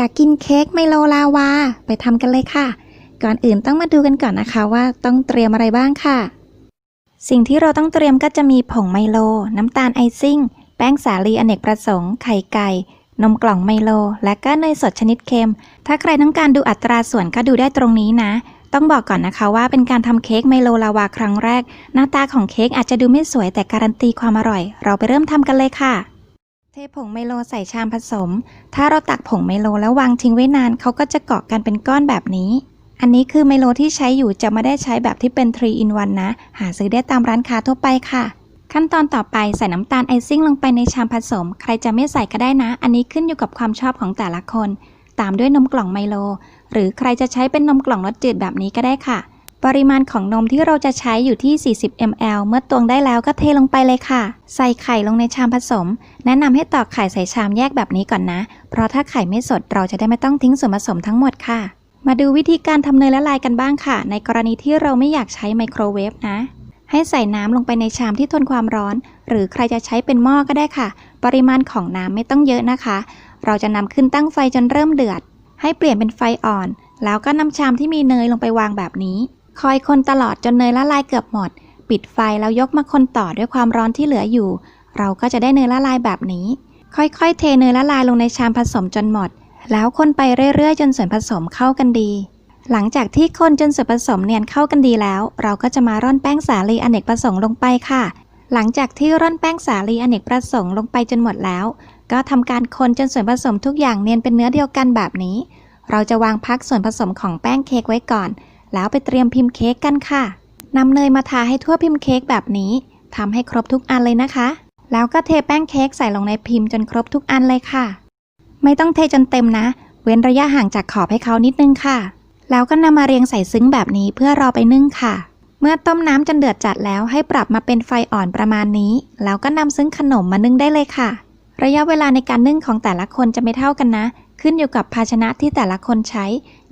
อยากกินเค้กไมโลลาวา ไปทำกันเลยค่ะ ก่อนอื่นต้องมาดูกันก่อนนะคะว่าต้องเตรียมอะไรบ้างค่ะ สิ่งที่เราต้องเตรียมก็จะมีผงไมโล น้ำตาลไอซิ่ง แป้งสาลีอเนกประสงค์ ไข่ไก่ นมกล่องไมโล และก็เนยสดชนิดเค็ม ถ้าใครต้องการดูอัตราส่วนก็ดูได้ตรงนี้นะ ต้องบอกก่อนนะคะว่าเป็นการทำเค้กไมโลลาวาครั้งแรก หน้าตาของเค้กอาจจะดูไม่สวยแต่การันตีความอร่อย เราไปเริ่มทำกันเลยค่ะ ผงไมโลใส่ชามผสม ถ้าเราตักผงไมโลแล้ววางทิ้งไว้นานเขาก็จะเกาะกันเป็นก้อนแบบนี้ อันนี้คือไมโลที่ใช้อยู่จะไม่ได้ใช้แบบที่เป็น 3 in 1 นะ หาซื้อได้ตามร้านค้าทั่วไปค่ะ ขั้นตอนต่อไปใส่น้ำตาลไอซิ่งลงไปในชามผสม ใครจะไม่ใส่ก็ได้นะ อันนี้ขึ้นอยู่กับความชอบของแต่ละคน ตามด้วยนมกล่องไมโล หรือใครจะใช้เป็นนมกล่องรสจืดแบบนี้ก็ได้ค่ะ ปริมาณของนมที่เราจะใช้อยู่ที่ 40 ml เมื่อตวงได้แล้วก็เทลงไปเลยค่ะ ใส่ไข่ลงในชามผสม แนะนำให้ตอกไข่ใส่ชามแยกแบบนี้ก่อนนะ เพราะถ้าไข่ไม่สดเราจะได้ไม่ต้องทิ้งส่วนผสมทั้งหมดค่ะ มาดูวิธีการทำเนยละลายกันบ้างค่ะ ในกรณีที่เราไม่อยากใช้ไมโครเวฟนะ ให้ใส่น้ำลงไปในชามที่ทนความร้อน หรือใครจะใช้เป็นหม้อก็ได้ค่ะ ปริมาณของน้ำไม่ต้องเยอะนะคะ เราจะนำขึ้นตั้งไฟจนเริ่มเดือด ให้เปลี่ยนเป็นไฟอ่อน แล้วก็นำชามที่มีเนยลงไปวางแบบนี้ คอยคนตลอดจนเนยละลายเกือบหมด ปิดไฟแล้วยกมาคนต่อด้วยความร้อนที่เหลืออยู่ เราก็จะได้เนยละลายแบบนี้ ค่อยๆ เทเนยละลายลงในชามผสมจนหมด แล้วคนไปเรื่อยๆ จนส่วนผสมเข้ากันดี หลังจากที่คนจนส่วนผสมเนียนเข้ากันดีแล้ว เราก็จะมาร่อนแป้งสาลีอเนกประสงค์ลงไปค่ะ หลังจากที่ร่อนแป้งสาลีอเนกประสงค์ลงไปจนหมดแล้ว ก็ทำการคนจนส่วนผสมทุกอย่างเนียนเป็นเนื้อเดียวกันแบบนี้ เราจะวางพักส่วนผสมของแป้งเค้กไว้ก่อน แล้วไปเตรียมพิมพ์เค้กกันค่ะนำเนยมาทาให้ทั่วพิมพ์เค้กแบบนี้ทำให้ครบทุกอันเลยนะคะ แล้วก็เทแป้งเค้กใส่ลงในพิมพ์จนครบทุกอันเลยค่ะ ไม่ต้องเทจนเต็มนะ เว้นระยะห่างจากขอบให้เขานิดนึงค่ะ แล้วก็นำมาเรียงใส่ซึ้งแบบนี้เพื่อรอไปนึ่งค่ะ เมื่อต้มน้ำจนเดือดจัดแล้วให้ปรับมาเป็นไฟอ่อนประมาณนี้ แล้วก็นำซึ้งขนมมานึ่งได้เลยค่ะ ระยะเวลาในการนึ่งของแต่ละคนจะไม่เท่ากันนะ ขึ้นอยู่กับภาชนะที่แต่ละคนใช้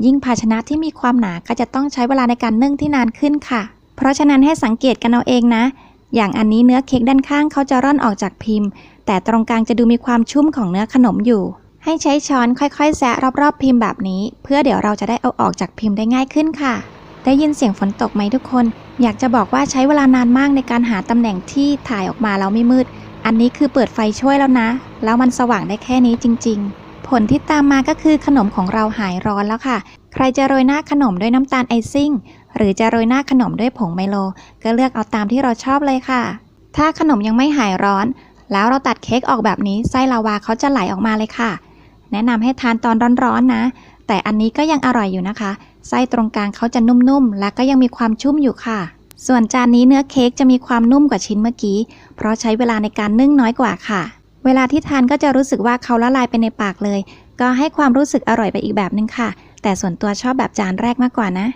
ยิ่งภาชนะที่มีความหนาก็จะต้องใช้เวลาในการนึ่งที่นานขึ้นค่ะ เพราะฉะนั้นให้สังเกตกันเอาเองนะ อย่างอันนี้เนื้อเค้กด้านข้างเขาจะร่อนออกจากพิมพ์ แต่ตรงกลางจะดูมีความชุ่มของเนื้อขนมอยู่ ให้ใช้ช้อนค่อยๆ แซะรอบๆ พิมพ์แบบนี้ เพื่อเดี๋ยวเราจะได้เอาออกจากพิมพ์ได้ง่ายขึ้นค่ะได้ยินเสียงฝนตกไหมทุกคน อยากจะบอกว่าใช้เวลานานมากในการหาตำแหน่งที่ถ่ายออกมาแล้วไม่มืด อันนี้คือเปิดไฟช่วยแล้วนะ แล้วมันสว่างได้แค่นี้จริง ๆ ผลที่ตามมาก็คือขนมของเราหายร้อนแล้วค่ะ ใครจะโรยหน้าขนมด้วยน้ำตาลไอซิ่ง หรือจะโรยหน้าขนมด้วยผงไมโล ก็เลือกเอาตามที่เราชอบเลยค่ะ ถ้าขนมยังไม่หายร้อน แล้วเราตัดเค้กออกแบบนี้ไส้ลาวาเขาจะไหลออกมาเลยค่ะ แนะนำให้ทานตอนร้อนๆนะ แต่อันนี้ก็ยังอร่อยอยู่นะคะ ไส้ตรงกลางเขาจะนุ่มๆ และก็ยังมีความชุ่มอยู่ค่ะ ส่วนจานนี้เนื้อเค้กจะมีความนุ่มกว่าชิ้นเมื่อกี้ เพราะใช้เวลาในการนึ่งน้อยกว่าค่ะ เวลาที่ทานก็จะรู้สึกว่าเขาละลายไปในปากเลย ก็ให้ความรู้สึกอร่อยไปอีกแบบนึงค่ะ แต่ส่วนตัวชอบแบบจานแรกมากกว่านะ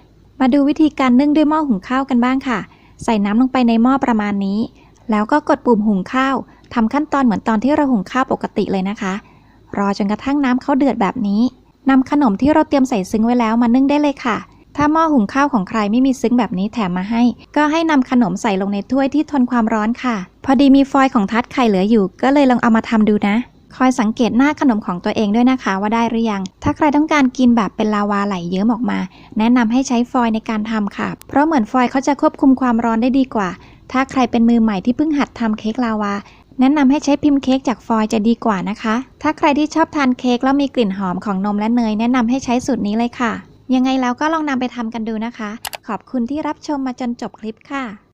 มาดูวิธีการนึ่งด้วยหม้อหุงข้าวกันบ้างค่ะ ใส่น้ำลงไปในหม้อประมาณนี้ แล้วก็กดปุ่มหุงข้าวทำขั้นตอนเหมือนตอนที่เราหุงข้าวปกติเลยนะคะ รอจนกระทั่งน้ำเขาเดือดแบบนี้นำขนมที่เราเตรียมใส่ซึ้งไว้แล้วมานึ่งได้เลยค่ะ ถ้าหม้อหุงข้าวของใครไม่มีซึ้งแบบนี้แถมมาให้ ก็ให้นำขนมใส่ลงในถ้วยที่ทนความร้อนค่ะ พอดีมีฟอยล์ของทัดไข่เหลืออยู่ ก็เลยลองเอามาทำดูนะ คอยสังเกตหน้าขนมของตัวเองด้วยนะคะว่าได้หรือยัง ถ้าใครต้องการกินแบบเป็นลาวาไหลเยิ้มออกมา แนะนำให้ใช้ฟอยล์ในการทำค่ะ เพราะเหมือนฟอยล์เขาจะควบคุมความร้อนได้ดีกว่า ถ้าใครเป็นมือใหม่ที่เพิ่งหัดทำเค้กลาวาแนะนำให้ใช้พิมพ์เค้กจากฟอยล์จะดีกว่านะคะ ถ้าใครที่ชอบทานเค้กแล้วมีกลิ่นหอมของนมและเนย แนะนำให้ใช้สูตรนี้เลยค่ะ ยังไงแล้วก็ลองนำไปทำกันดูนะคะ ขอบคุณที่รับชมมาจนจบคลิปค่ะ